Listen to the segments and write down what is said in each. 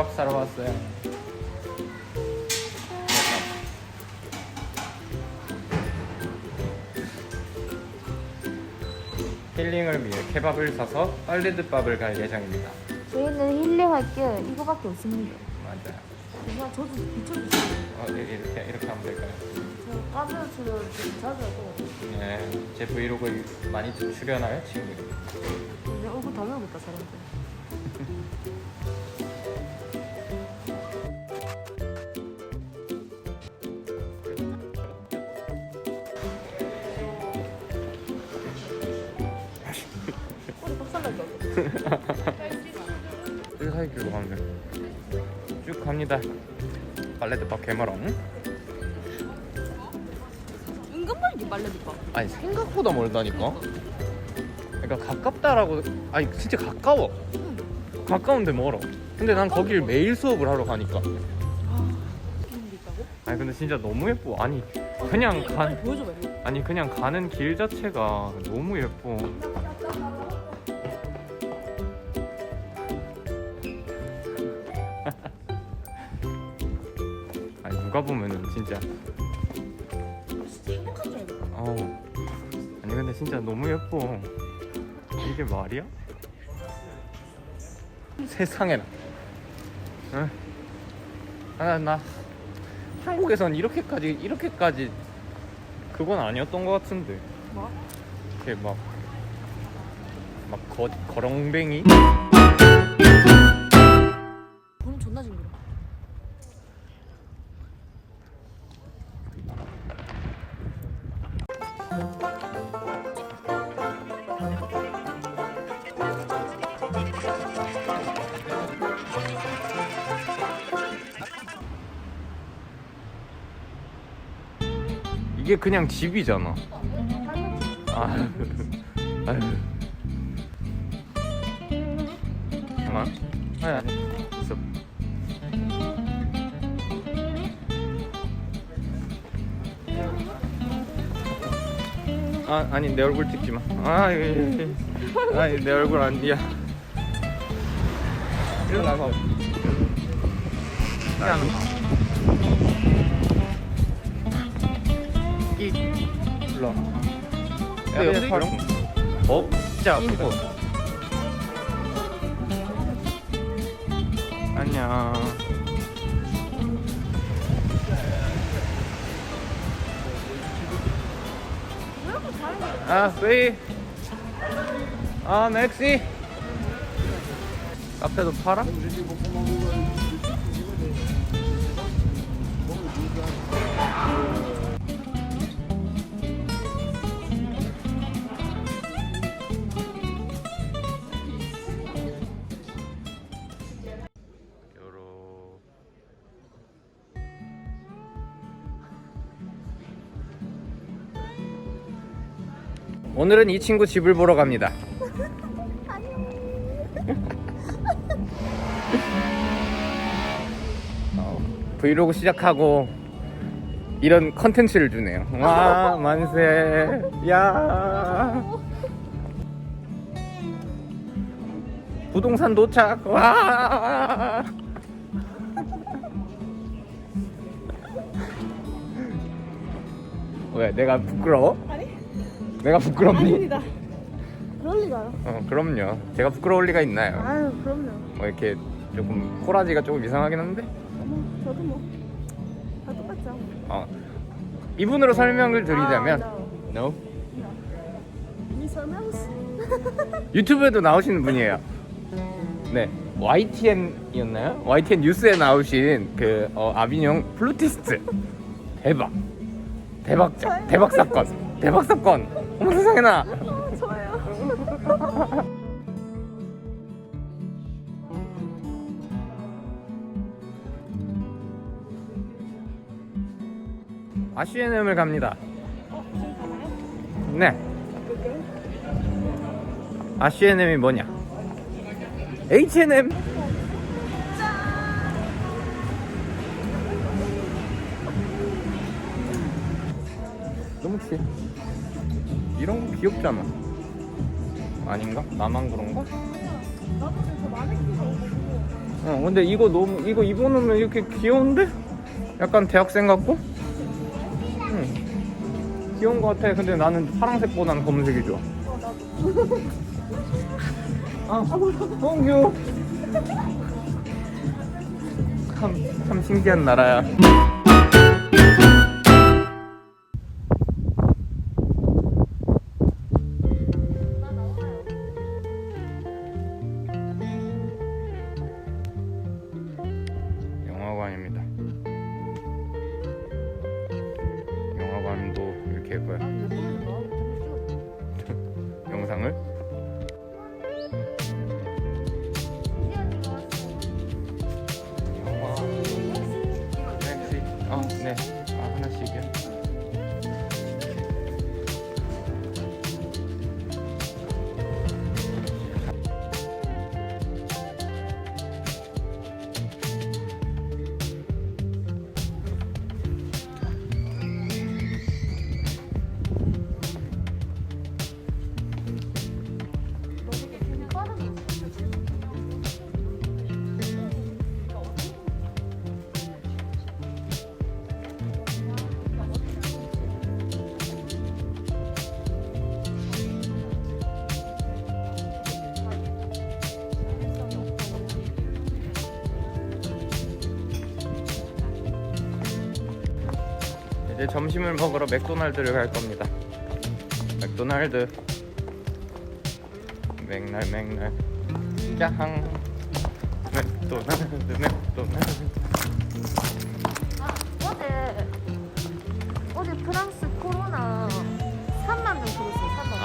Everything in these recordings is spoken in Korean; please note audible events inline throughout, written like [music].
케밥 사러 왔어요. 힐링을 위해 케밥을 사서 빨래드밥을 갈 예정입니다. 저희는 힐링할 게 이거밖에 없습니다. 맞아요. 그냥 저도 비춰주세요. 어, 이- 이렇게 이렇게 하면 될까요? 저 까메오 출연 좀 자주 하고 네, 제 브이로그에 많이 출연할 친구. 내 얼굴 다 모르겠다 사람들. 1 4 길로 가면 쭉 갑니다. 빨래대밥 개마랑 은근 멀리 말레비파 아니 생각보다 멀다니까. 그러니까 가깝다라고 아니 진짜 가까워. 가까운데 멀어. 근데 난 거길 매일 수업을 하러 가니까. 아니 근데 진짜 너무 예뻐. 아니 그냥 가 아니 그냥 가는 길 자체가 너무 예뻐. 누가 보면은 진짜 진짜 행복한 줄 알겠다. 어 아니 근데 진짜 너무 예뻐. 이게 말이야? 세상에나. 응? 아 나 한국에선 이렇게까지 이렇게까지 그건 아니었던 것 같은데. 뭐? 이렇게 막, 막 거, 거렁뱅이? 보는 존나 징그러. 이게 그냥 집이잖아. 아유, 아유. 잠깐만. 아니, 아니. 아, 아니, 내 얼굴 찍지 마. 아, 예, 예. 예. 아니, 내 얼굴 아니야. 일어나서. 그냥. 이 불러. 야, 근데 바로 어? 진짜. 아프다. 안녕. 아, 스웨이. 아, 맥시. 카페도 팔아? 오늘은 이 친구 집을 보러 갑니다. [laughs] 어, 브이로그 시작하고 이런 컨텐츠를 주네요. 와 만세. 야. 부동산 도착. 와. 왜 내가 부끄러워? 내가 부끄럽니? 아닙니다. 그럴 리가요. 어 그럼요. 제가 부끄러울 리가 있나요? 아유 그럼요. 뭐 이렇게 조금 코라지가 조금 이상하긴 한데 뭐 저도 뭐 다 똑같죠. 어 이분으로 설명을 드리자면 아, no. 미서 마우스. [laughs] 유튜브에도 나오시는 분이에요. 네 YTN이었나요? YTN 뉴스에 나오신 그 어, 아비뇽 플루티스트 대박 대박자 대박 사건 대박 사건 어머 세상에나 아, 좋아요. 아시엔엠을 갑니다. 어? 네? 아시엔엠이 뭐냐? H&M 너무 귀 이런 거 귀엽잖아 아닌가? 나만 그런가? 나도 마네킹 보고 어 근데 이거 너무 이거 입어놓으면 이렇게 귀여운데? 약간 대학생 같고? 응 귀여운 거 같아 근데 나는 파란색보다는 검은색이 좋아 아 너무 귀여워 참, 참 신기한 나라야 Cooper. 이제 점심을 먹으러 맥도날드를 갈 겁니다. 맥도날드. 맥날 맥날. 야항. 맥도날드 맥도날드. 아 어제 어제 프랑스 코로나 3만 명 죽었어요 3만 명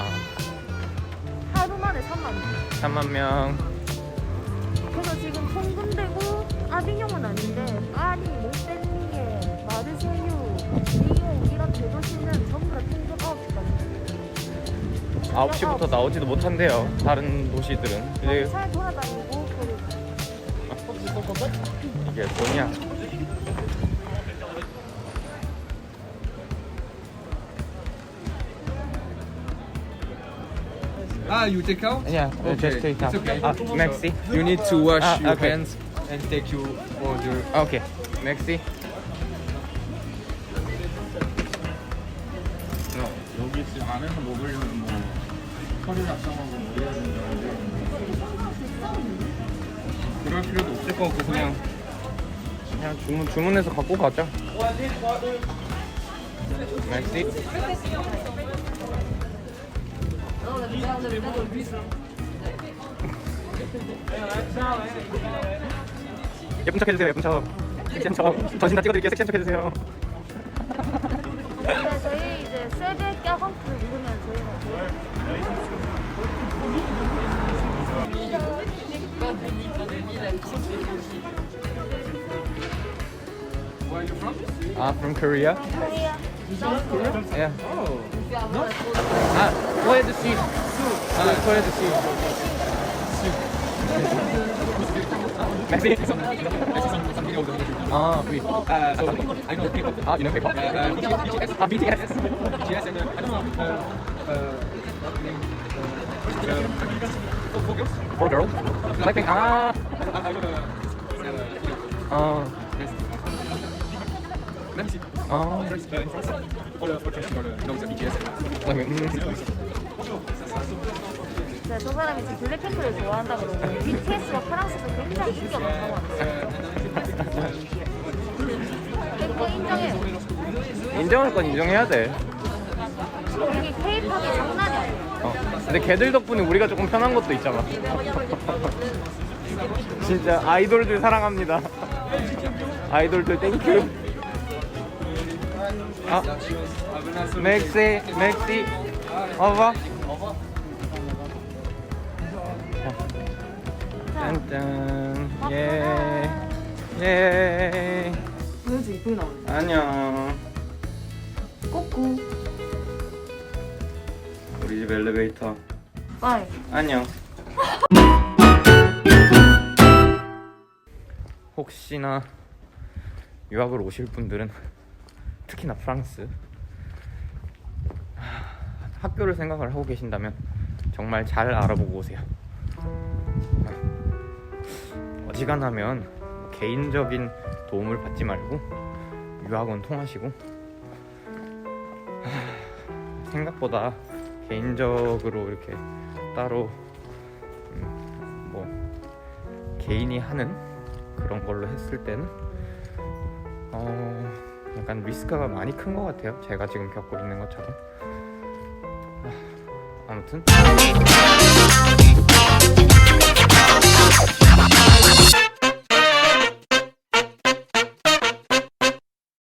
아, 하루 만에 3만 명 3만 명. 그래서 지금 통근되고 아비뇽은 아닌데 파리, 몽펠리에, 마르세유, 이런 대도시는 전부 다 통근 9시까지 9시부터 나오지도 못한대요. 다른 도시들은. 이제 경찰 돌아다니고 이게 뭐냐? Ah, you take out? Yeah, Okay, just take it's out. okay. Ah, Maxi. You need to wash Ah, your okay. hands and take your order. 오케이. Maxi. 여기 지금 안에서 먹으려면 뭐 허리를 앞장하고 뭐 이래야 된다는데 그럴 필요도 없을 것 같고 그냥 그냥 주문 주문해서 갖고 가자. Maxi. 예쁜 척 해주세요. 예쁜 척. 섹시한 척. 전신 다 찍어드릴게요. 섹시한 척 해주세요. Where are you from? Ah, from Korea. 코리아 Yeah. Oh, 아, 토레드 씨. 아, 토레드 씨. Maxi. something else. 아, 위. Uh, so I know people. 아, 유명 페이퍼. Uh, BTS. 아, BTS. BTS and uh, I don't know. Uh, uh, uh, four girls? For girl. Blackpink. 아, I, I know the. Uh, 어, let me see. 어. First, uh, BTS. Blackpink. 음. 네, 저 사람이 지금 블랙핑크를 좋아한다 그러고 BTS가 프랑스에서 굉장히 인기가 많다고 하는데 그거 인정해요 인정할 건 인정해야 돼. 이게 K-팝이 장난이 아니에요 어. 근데 걔들 덕분에 우리가 조금 편한 것도 있잖아. 진짜 아이돌들 사랑합니다. 아이돌들 땡큐. 아, 맥시, 맥시, 어봐. 짠짠, 예, 예. 보여줘 이쁘게 나오는데 안녕. 꼬꾸 우리 집 엘리베이터. 빠이 안녕. 혹시나 유학을 오실 분들은 특히나 프랑스 하, 학교를 생각을 하고 계신다면 정말 잘 알아보고 오세요. 어지간하면 개인적인 도움을 받지 말고 유학원 통하시고 하, 생각보다 개인적으로 이렇게 따로 음, 뭐 개인이 하는 그런 걸로 했을 때는 어 약간 리스크가 많이 큰 것 같아요. 제가 지금 겪고 있는 것처럼. 아, 아무튼